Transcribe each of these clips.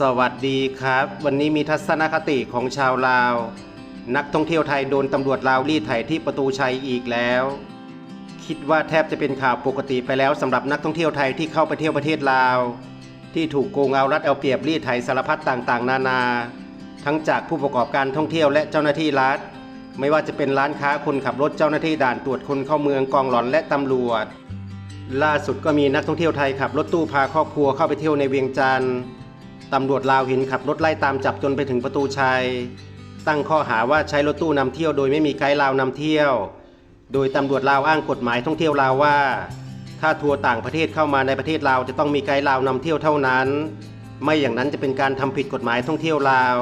สวัสดีครับ วันนี้มีทัศนคติของชาวลาว นักท่องเที่ยวไทยโดนตำรวจลาวรีดไถที่ประตูชัยอีกแล้ว คิดว่าแทบจะเป็นข่าวปกติไปแล้วสำหรับนักท่องเที่ยวไทยที่เข้าไปเที่ยวประเทศลาว ที่ถูกโกงเอารัดเอาเปรียบรีดไถสารพัดต่างๆ นานา ทั้งจากผู้ประกอบการท่องเที่ยวและเจ้าหน้าที่รัฐ ไม่ว่าจะเป็นร้านค้าคนขับรถเจ้าหน้าที่ด่านตรวจคนเข้าเมืองกองหลอนและตำรวจ ล่าสุดก็มีนักท่องเที่ยวไทยขับรถตู้พาครอบครัวเข้าไปเที่ยวในเวียงจันทร์ ตำรวจลาวเห็นขับรถไล่ตามจับจนไปถึงประตูชัย ตั้งข้อหาว่าใช้รถตู้นำเที่ยวโดยไม่มีไกด์ลาวนำเที่ยว โดยตำรวจลาวอ้างกฎหมายท่องเที่ยวลาวว่า ถ้าทัวร์ต่างประเทศเข้ามาในประเทศลาวจะต้องมีไกด์ลาวนำเที่ยวเท่านั้น ไม่อย่างนั้นจะเป็นการทำผิดกฎหมายท่องเที่ยวลาว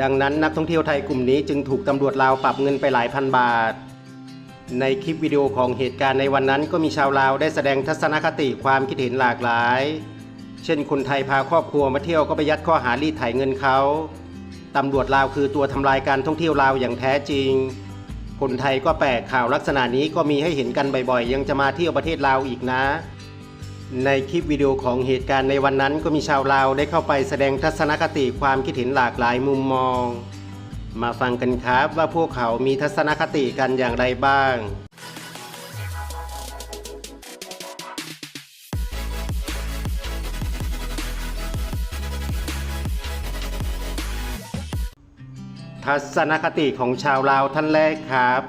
ดังนั้นนักท่องเที่ยวไทยกลุ่มนี้จึงถูกตำรวจลาวปรับเงินไปหลายพันบาทในคลิปวิดีโอของเหตุการณ์ในวันนั้นก็มีชาวลาวได้แสดงทัศนคติความคิดเห็นหลากหลาย เช่นคนไทยพาครอบครัวมาเที่ยวก็ไปยัดข้อหารีดไถเงินเขาตำรวจลาวคือตัวทำลายการท่องเที่ยวลาวอย่างแท้จริง คนไทยก็แปลกข่าวลักษณะนี้ก็มีให้เห็นกันบ่อยๆ ยังจะมาเที่ยวประเทศลาวอีกนะ ในคลิปวิดีโอของเหตุการณ์ในวันนั้นก็มีชาวลาวได้เข้าไปแสดงทัศนคติความคิดเห็นหลากหลายมุมมอง มาฟังกันครับว่าพวกเขามีทัศนคติกันอย่างไรบ้าง ทัศนคติของชาวลาวท่านแรกครับ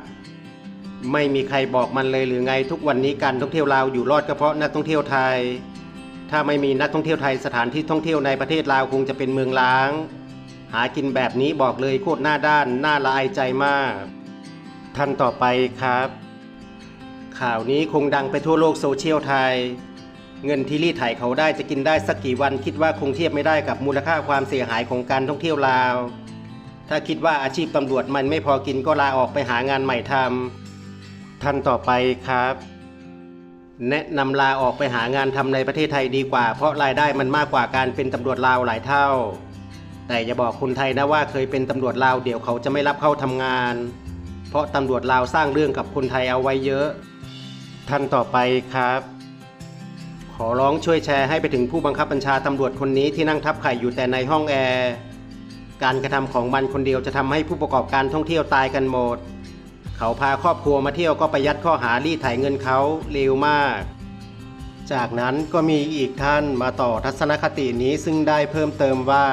ไม่มีใครบอกมันเลยหรือไงทุกวันนี้การท่องเที่ยวลาวอยู่รอดก็เพราะนักท่องเที่ยวไทย ถ้าไม่มีนักท่องเที่ยวไทยสถานที่ท่องเที่ยวในประเทศลาวคงจะเป็นเมืองล้าง หากินแบบนี้บอกเลยโคตรหน้าด้านหน่าละอายใจมาก ท่านต่อไปครับ ข่าวนี้คงดังไปทั่วโลกโซเชียลไทยเงินที่รีดไถเขาได้จะกินได้สักกี่วันคิดว่าคงเทียบไม่ได้กับมูลค่าความเสียหายของการท่องเที่ยวลาว ถ้าคิดว่าอาชีพตำรวจมันไม่พอกินก็ลาออกไปหางานใหม่ทำท่านต่อไปครับ แนะนำลาออกไปหางานทำในประเทศไทยดีกว่า เพราะรายได้มันมากกว่าการเป็นตำรวจลาวหลายเท่า แต่อย่าบอกคนไทยนะว่าเคยเป็นตำรวจลาวเดี๋ยวเขาจะไม่รับเข้าทำงาน เพราะตำรวจลาวสร้างเรื่องกับคนไทยเอาไว้เยอะ ท่านต่อไปครับขอร้องช่วยแชร์ให้ไปถึงผู้บังคับบัญชาตำรวจคนนี้ที่นั่งทับไข่อยู่แต่ในห้องแอร์ การกระทำของมันคนเดียวจะทำให้ผู้ประกอบการท่องเที่ยวตายกันหมด เขาพาครอบครัวมาเที่ยวก็ไปยัดข้อหารีดไถเงินเขาเร็วมาก จากนั้นก็มีอีกท่านมาต่อทัศนคตินี้ซึ่งได้เพิ่มเติมว่า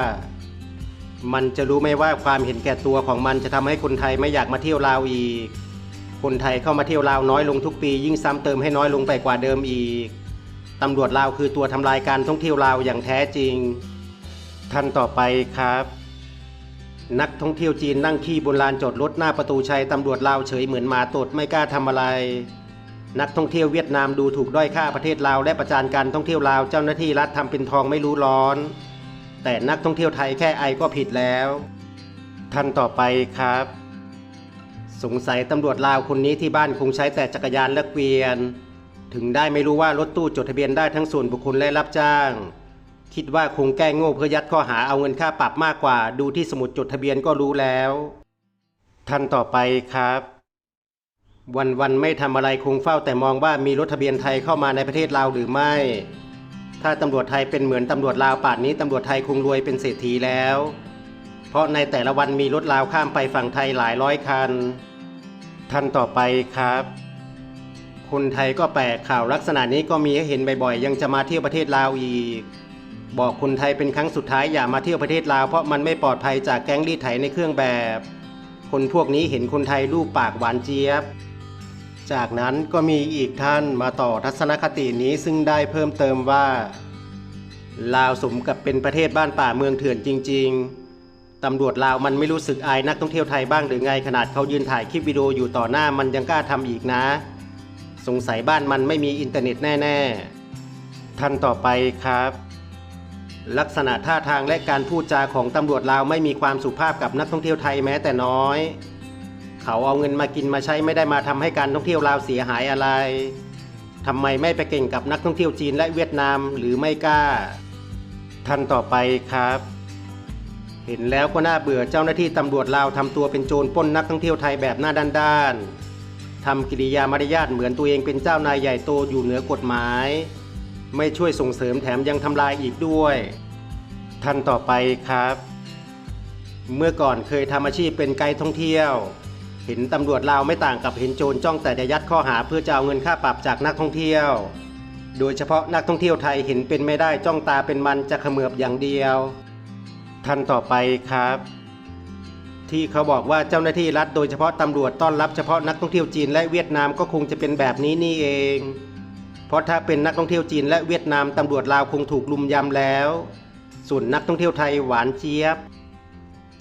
มันจะรู้ไหมว่าความเห็นแก่ตัวของมันจะทำให้คนไทยไม่อยากมาเที่ยวลาวอีก คนไทยเข้ามาเที่ยวลาวน้อยลงทุกปี ยิ่งซ้ำเติมให้น้อยลงไปกว่าเดิมอีกตำรวจลาวคือตัวทำลายการท่องเที่ยวลาวอย่างแท้จริง ท่านต่อไปครับ นักท่องเที่ยวจีนนั่งขี้บนลานจอดรถหน้าประตูชัยตำรวจลาวเฉยเหมือนหมาตดไม่กล้าทำอะไร นักท่องเที่ยวเวียดนามดูถูกด้อยค่าประเทศลาว และประจานการท่องเที่ยวลาวเจ้าหน้าที่รัฐทำเป็นทองไม่รู้ร้อน แต่นักท่องเที่ยวไทยแค่ไอก็ผิดแล้วท่านต่อไปครับ สงสัยตำรวจลาวคนนี้ที่บ้านคงใช้แต่จักรยานและเกวียน ถึงได้ไม่รู้ว่ารถตู้จดทะเบียนได้ทั้งส่วนบุคคลและรับจ้าง คิดว่าคงแก้งโง่เพื่อยัดข้อหาเอาเงินค่าปรับมากกว่า ดูที่สมุดจดทะเบียนก็รู้แล้วท่านต่อไปครับ วันวันไม่ทำอะไรคงเฝ้าแต่มองว่ามีรถทะเบียนไทยเข้ามาในประเทศลาวหรือไม่ ถ้าตำรวจไทยเป็นเหมือนตำรวจลาวป่านนี้ตำรวจไทยคงรวยเป็นเศรษฐีแล้ว เพราะในแต่ละวันมีรถลาวข้ามไปฝั่งไทยหลายร้อยคันท่านต่อไปครับคนไทยก็แปลกข่าวลักษณะนี้ก็มีให้เห็นบ่อยๆ ยังจะมาเที่ยวประเทศลาวอีก บอกคนไทยเป็นครั้งสุดท้ายอย่ามาเที่ยวประเทศลาวเพราะมันไม่ปลอดภัยจากแก๊งรีดไถในเครื่องแบบ คนพวกนี้เห็นคนไทยรูปปากหวานเจี๊ยบ จากนั้นก็มีอีกท่านมาต่อทัศนคตินี้ซึ่งได้เพิ่มเติมว่า ลาวสมกับเป็นประเทศบ้านป่าเมืองเถื่อนจริง ๆ ตำรวจลาวมันไม่รู้สึกอายนักท่องเที่ยวไทยบ้างหรือไงขนาดเขายืนถ่ายคลิปวิดีโออยู่ต่อหน้ามันยังกล้าทำอีกนะ สงสัยบ้านมันไม่มีอินเทอร์เน็ตแน่ ๆ ท่านต่อไปครับ ลักษณะท่าทางและการพูดจาของตำรวจลาวไม่มีความสุภาพกับนักท่องเที่ยวไทยแม้แต่น้อย เขาเอาเงินมากินมาใช้ไม่ได้มาทำให้การท่องเที่ยวลาวเสียหายอะไรทำไมไม่ไปเก่งกับนักท่องเที่ยวจีนและเวียดนามหรือไม่กล้า ท่านต่อไปครับ เห็นแล้วก็น่าเบื่อเจ้าหน้าที่ตำรวจลาวทำตัวเป็นโจรป้นนักท่องเที่ยวไทยแบบหน้าด้านๆทำกิริยามารยาทเหมือนตัวเองเป็นเจ้านายใหญ่โตอยู่เหนือกฎหมาย ไม่ช่วยส่งเสริมแถมยังทำลายอีกด้วย ท่านต่อไปครับ เมื่อก่อนเคยทำอาชีพเป็นไกด์ท่องเที่ยว เห็นตำรวจลาวไม่ต่างกับเห็นโจรจ้องแต่จะยัดข้อหาเพื่อจะเอาเงินค่าปรับจากนักท่องเที่ยว โดยเฉพาะนักท่องเที่ยวไทยเห็นเป็นไม่ได้จ้องตาเป็นมันจะเขมือบอย่างเดียว ท่านต่อไปครับที่เขาบอกว่าเจ้าหน้าที่รัฐโดยเฉพาะตำรวจต้อนรับเฉพาะนักท่องเที่ยวจีนและเวียดนามก็คงจะเป็นแบบนี้นี่เอง ราะถ้าเป็นนักท่องเที่ยวจีนและเวียดนามตำรวจลาวคงถูกลุมยำแล้ว ส่วนนักท่องเที่ยวไทยหวานเจี๊ยบ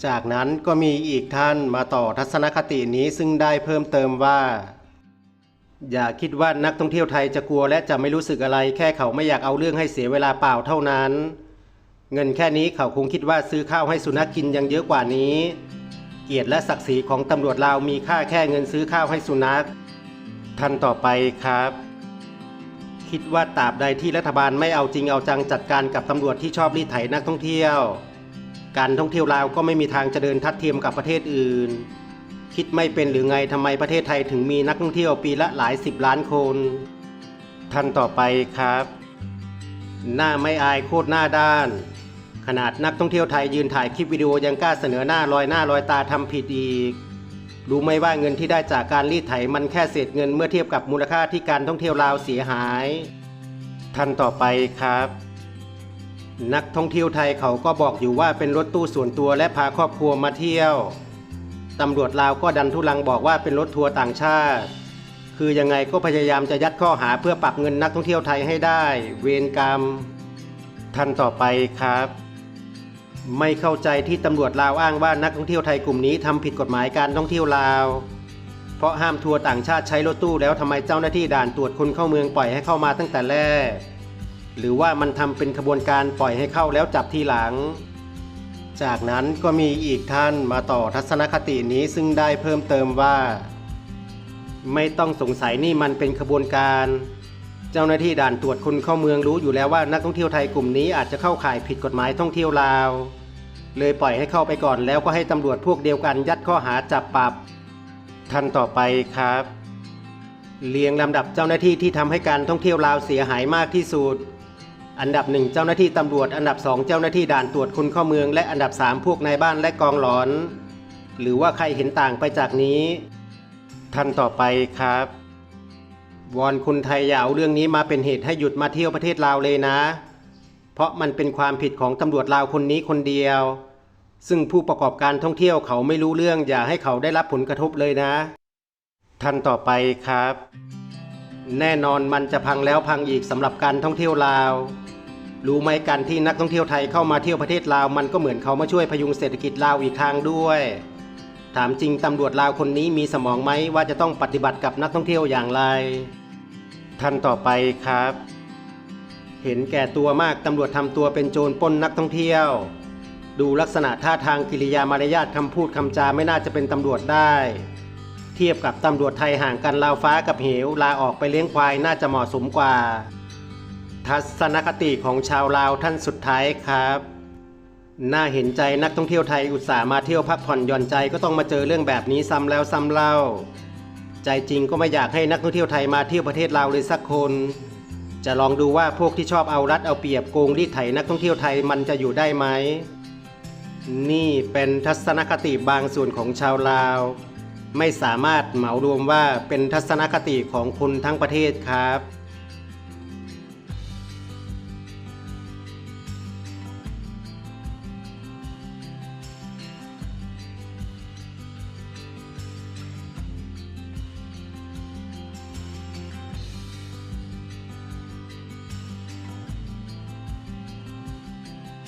จากนั้นก็มีอีกท่านมาต่อทัศนคตินี้ซึ่งได้เพิ่มเติมว่า อย่าคิดว่านักท่องเที่ยวไทยจะกลัวและจะไม่รู้สึกอะไร แค่เขาไม่อยากเอาเรื่องให้เสียเวลาเปล่าเท่านั้น เงินแค่นี้เขาคงคิดว่าซื้อข้าวให้สุนัขกินยังเยอะกว่านี้ เกียรติและศักดิ์ศรีของตำรวจลาวมีค่าแค่เงินซื้อข้าวให้สุนัขท่านต่อไปครับ คิดว่าตราบใดที่รัฐบาลไม่เอาจริงเอาจังจัดการกับตำรวจที่ชอบรีดไถนักท่องเที่ยว การท่องเที่ยวลาวก็ไม่มีทางจะเดินทัดเทียมกับประเทศอื่น คิดไม่เป็นหรือไงทำไมประเทศไทยถึงมีนักท่องเที่ยวปีละหลายสิบล้านคนท่านต่อไปครับ หน้าไม่อายโคตรหน้าด้าน ขนาดนักท่องเที่ยวไทยยืนถ่ายคลิปวิดีโอยังกล้าเสนอหน้าลอยหน้าลอยตาทำผิดอีก รู้ไหมว่าเงินที่ได้จากการรีดไถมันแค่เศษเงินเมื่อเทียบกับมูลค่าที่การท่องเที่ยวลาวเสียหาย ท่านต่อไปครับ นักท่องเที่ยวไทยเขาก็บอกอยู่ว่าเป็นรถตู้ส่วนตัวและพาครอบครัวมาเที่ยวตำรวจลาวก็ดันทุลังบอกว่าเป็นรถทัวร์ต่างชาติ คือยังไงก็พยายามจะยัดข้อหาเพื่อปรับเงินนักท่องเที่ยวไทยให้ได้ เวรกรรม ท่านต่อไปครับ ไม่เข้าใจที่ตำรวจลาวอ้างว่านักท่องเที่ยวไทยกลุ่มนี้ทำผิดกฎหมายการท่องเที่ยวลาว เพราะห้ามทัวร์ต่างชาติใช้รถตู้แล้วทำไมเจ้าหน้าที่ด่านตรวจคนเข้าเมืองปล่อยให้เข้ามาตั้งแต่แรก หรือว่ามันทำเป็นขบวนการปล่อยให้เข้าแล้วจับทีหลัง จากนั้นก็มีอีกท่านมาต่อทัศนคตินี้ซึ่งได้เพิ่มเติมว่า ไม่ต้องสงสัยนี่มันเป็นขบวนการ เจ้าหน้าที่ด่านตรวจคนเข้าเมืองรู้อยู่แล้วว่านักท่องเที่ยวไทยกลุ่มนี้อาจจะเข้าข่ายผิดกฎหมายท่องเที่ยวลาว เลยปล่อยให้เข้าไปก่อนแล้วก็ให้ตำรวจพวกเดียวกันยัดข้อหาจับปรับท่านต่อไปครับ เรียงลำดับเจ้าหน้าที่ที่ทำให้การท่องเที่ยวลาวเสียหายมากที่สุด อันดับหนึ่งเจ้าหน้าที่ตำรวจ อันดับสองเจ้าหน้าที่ด่านตรวจคนเข้าเมือง และอันดับสามพวกนายบ้านและกองหลอน หรือว่าใครเห็นต่างไปจากนี้ท่านต่อไปครับ วอนคนไทยอย่าเอาเรื่องนี้มาเป็นเหตุให้หยุดมาเที่ยวประเทศลาวเลยนะ เพราะมันเป็นความผิดของตำรวจลาวคนนี้คนเดียว ซึ่งผู้ประกอบการท่องเที่ยวเขาไม่รู้เรื่องอย่าให้เขาได้รับผลกระทบเลยนะ ท่านต่อไปครับ แน่นอนมันจะพังแล้วพังอีกสำหรับการท่องเที่ยวลาวรู้ไหมการที่นักท่องเที่ยวไทยเข้ามาเที่ยวประเทศลาวมันก็เหมือนเขามาช่วยพยุงเศรษฐกิจลาวอีกทางด้วย ถามจริงตำรวจลาวคนนี้มีสมองไหมว่าจะต้องปฏิบัติกับนักท่องเที่ยวอย่างไร ท่านต่อไปครับ เห็นแก่ตัวมากตำรวจทำตัวเป็นโจรปล้นนักท่องเที่ยว ดูลักษณะท่าทางกิริยามารยาทคำพูดคำจาไม่น่าจะเป็นตำรวจได้ เทียบกับตำรวจไทยห่างกันราวฟ้ากับเหวลาออกไปเลี้ยงควายน่าจะเหมาะสมกว่า ทัศนคติของชาวลาวท่านสุดท้ายครับน่าเห็นใจนักท่องเที่ยวไทยอุตส่าห์มาเที่ยวพักผ่อนหย่อนใจก็ต้องมาเจอเรื่องแบบนี้ซ้ำแล้วซ้ำเล่า ใจจริงก็ไม่อยากให้นักท่องเที่ยวไทยมาเที่ยวประเทศลาวเลยสักคน จะลองดูว่าพวกที่ชอบเอารัดเอาเปรียบโกงรีดไถนักท่องเที่ยวไทยมันจะอยู่ได้ไหม นี่เป็นทัศนคติบางส่วนของชาวลาว ไม่สามารถเหมารวมว่าเป็นทัศนคติของคนทั้งประเทศครับ